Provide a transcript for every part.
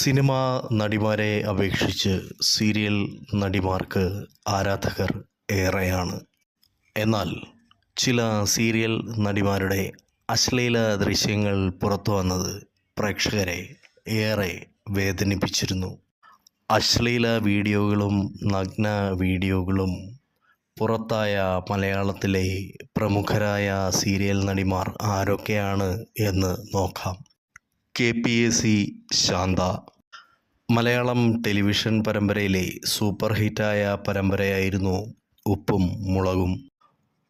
Cinema നടിമാരെ അപേക്ഷിച്ച് serial നടിമാർക്ക് ആരാധകർ ഏറെയാണ്. എന്നാൽ ചില സീരിയൽ നടിമാരുടെ അശ്ലീല ദൃശ്യങ്ങൾ പുറത്തു വന്നത് പ്രേക്ഷകരെ ഏറെ വേദനിപ്പിച്ചിരുന്നു. അശ്ലീല വീഡിയോകളും നഗ്ന വീഡിയോകളും പുറത്തായ മലയാളത്തിലെ പ്രമുഖരായ സീരിയൽ നടിമാർ ആരൊക്കെയാണ് എന്ന് നോക്കാം. K P A C Shantha. Malayalam television പരമ്പരയിലെ സൂപ്പർ ഹിറ്റായ പരമ്പരയായിരുന്നു ഉപ്പും മുളകും.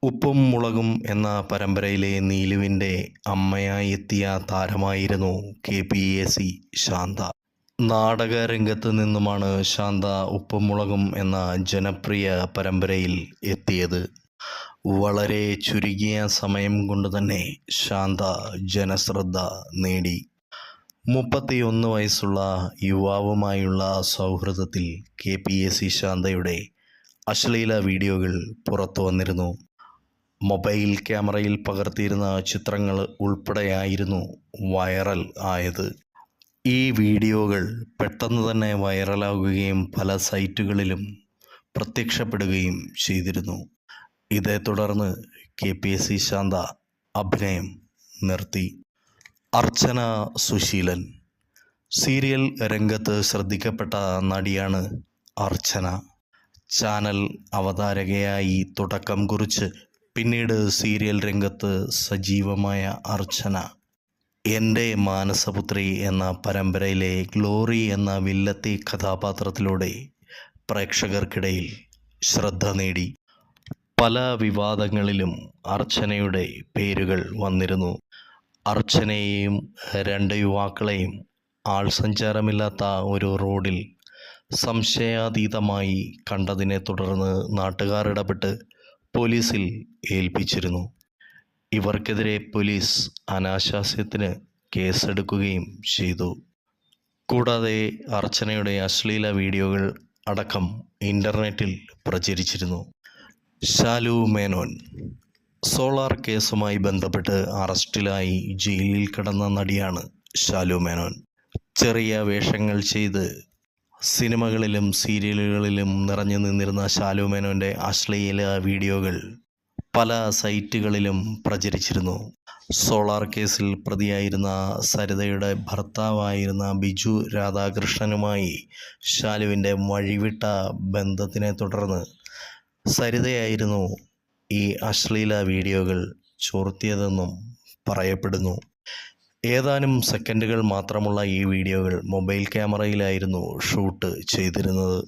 ഉപ്പും മുളകും എന്ന പരമ്പരയിലെ നീലുവിന്റെ അമ്മയായി എത്തിയ താരമായിരുന്നു K P A C Shantha. നാടകരംഗത്ത് നിന്നുമാണ് ശാന്ത ഉപ്പും മുളകും എന്ന ജനപ്രിയ പരമ്പരയിൽ എത്തിയത്. വളരെ ചുരുങ്ങിയ സമയം കൊണ്ട് തന്നെ ശാന്ത ജനശ്രദ്ധ നേടി. മുപ്പത്തിയൊന്ന് വയസ്സുള്ള യുവാവുമായുള്ള സൗഹൃദത്തിൽ കെ പി എ സി ശാന്തയുടെ അശ്ലീല വീഡിയോകൾ പുറത്തു വന്നിരുന്നു. മൊബൈൽ ക്യാമറയിൽ പകർത്തിയിരുന്ന ചിത്രങ്ങൾ ഉൾപ്പെടെയായിരുന്നു വൈറൽ ആയത്. ഈ വീഡിയോകൾ പെട്ടെന്ന് തന്നെ വൈറലാകുകയും പല സൈറ്റുകളിലും പ്രത്യക്ഷപ്പെടുകയും ചെയ്തിരുന്നു. ഇതേ തുടർന്ന് K P S C Shantha അഭിനയം നിർത്തി. അർച്ചന സുശീലൻ. സീരിയൽ രംഗത്ത് ശ്രദ്ധിക്കപ്പെട്ട നടിയാണ് അർച്ചന. ചാനൽ അവതാരകയായി തുടക്കം കുറിച്ച് പിന്നീട് സീരിയൽ രംഗത്ത് സജീവമായ അർച്ചന. എന്റെ മാനസപുത്രി എന്ന പരമ്പരയിലെ ഗ്ലോറി എന്ന വില്ലത്തി കഥാപാത്രത്തിലൂടെ പ്രേക്ഷകർക്കിടയിൽ ശ്രദ്ധ നേടി. പല വിവാദങ്ങളിലും അർച്ചനയുടെ പേരുകൾ വന്നിരുന്നു. അർച്ചനയെയും രണ്ട് യുവാക്കളെയും ആൾ സഞ്ചാരമില്ലാത്ത ഒരു റോഡിൽ സംശയാതീതമായി കണ്ടതിനെ തുടർന്ന് നാട്ടുകാർ ഇടപെട്ട് പോലീസിൽ ഏൽപ്പിച്ചിരുന്നു. ഇവർക്കെതിരെ പോലീസ് അനാശാസ്യത്തിന് കേസെടുക്കുകയും ചെയ്തു. കൂടാതെ അർച്ചനയുടെ അശ്ലീല വീഡിയോകൾ അടക്കം ഇന്റർനെറ്റിൽ പ്രചരിച്ചിരുന്നു. ശാലു മേനോൻ സോളാർ കേസുമായി ബന്ധപ്പെട്ട് അറസ്റ്റിലായി ജയിലിൽ കിടന്ന നടിയാണ് ഷാലു മേനോൻ. ചെറിയ വേഷങ്ങൾ ചെയ്ത് സിനിമകളിലും സീരിയലുകളിലും നിറഞ്ഞു നിന്നിരുന്ന ഷാലു മേനോന്റെ അശ്ലീല വീഡിയോകൾ പല സൈറ്റുകളിലും പ്രചരിച്ചിരുന്നു. സോളാർ കേസിൽ പ്രതിയായിരുന്ന സരിതയുടെ ഭർത്താവായിരുന്ന ബിജു രാധാകൃഷ്ണനുമായി ഷാലുവിന്റെ വഴിവിട്ട ബന്ധത്തിനെ തുടർന്ന് സരിതയായിരുന്നു ഈ അശ്ലീല വീഡിയോകൾ ചോർത്തിയതെന്നും പറയപ്പെടുന്നു. ഏതാനും സെക്കൻഡുകൾ മാത്രമുള്ള ഈ വീഡിയോകൾ മൊബൈൽ ക്യാമറയിലായിരുന്നു ഷൂട്ട് ചെയ്തിരുന്നത്.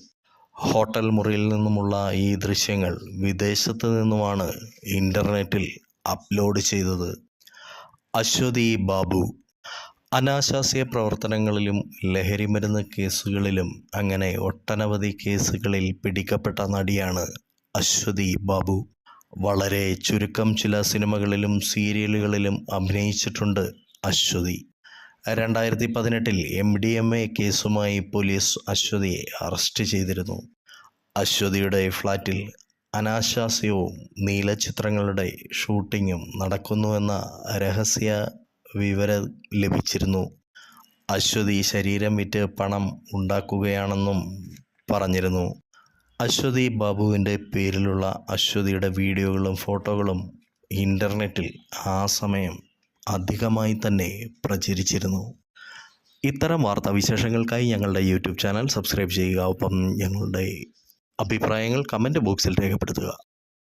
ഹോട്ടൽ മുറിയിൽ നിന്നുമുള്ള ഈ ദൃശ്യങ്ങൾ വിദേശത്ത് നിന്നുമാണ് ഇന്റർനെറ്റിൽ അപ്ലോഡ് ചെയ്തത്. അശ്വതി ബാബു. അനാശാസ്യ പ്രവർത്തനങ്ങളിലും ലഹരിമരുന്ന് കേസുകളിലും അങ്ങനെ ഒട്ടനവധി കേസുകളിൽ പിടിക്കപ്പെട്ട നടിയാണ് അശ്വതി ബാബു. വളരെ ചുരുക്കം ചില സിനിമകളിലും സീരിയലുകളിലും അഭിനയിച്ചിട്ടുണ്ട് അശ്വതി. രണ്ടായിരത്തി പതിനെട്ടിൽ എം ഡി എം എ കേസുമായി പോലീസ് അശ്വതിയെ അറസ്റ്റ് ചെയ്തിരുന്നു. അശ്വതിയുടെ ഫ്ലാറ്റിൽ അനാശാസ്യവും നീലചിത്രങ്ങളുടെ ഷൂട്ടിങ്ങും നടക്കുന്നുവെന്ന രഹസ്യ വിവരം ലഭിച്ചിരുന്നു. അശ്വതി ശരീരം വിറ്റ് പണം ഉണ്ടാക്കുകയാണെന്നും പറഞ്ഞിരുന്നു. അശ്വതി ബാബുവിന്റെ പേരിലുള്ള അശ്വതിയുടെ വീഡിയോകളും ഫോട്ടോകളും ഇന്റർനെറ്റിൽ ആ സമയം അധികമായി തന്നെ പ്രചരിച്ചിരുന്നു. ഇത്തരം വാർത്താവിശേഷങ്ങൾക്കായി ഞങ്ങളുടെ യൂട്യൂബ് ചാനൽ സബ്സ്ക്രൈബ് ചെയ്യുക. ഒപ്പം ഞങ്ങളുടെ അഭിപ്രായങ്ങൾ കമന്റ് ബോക്സിൽ രേഖപ്പെടുത്തുക.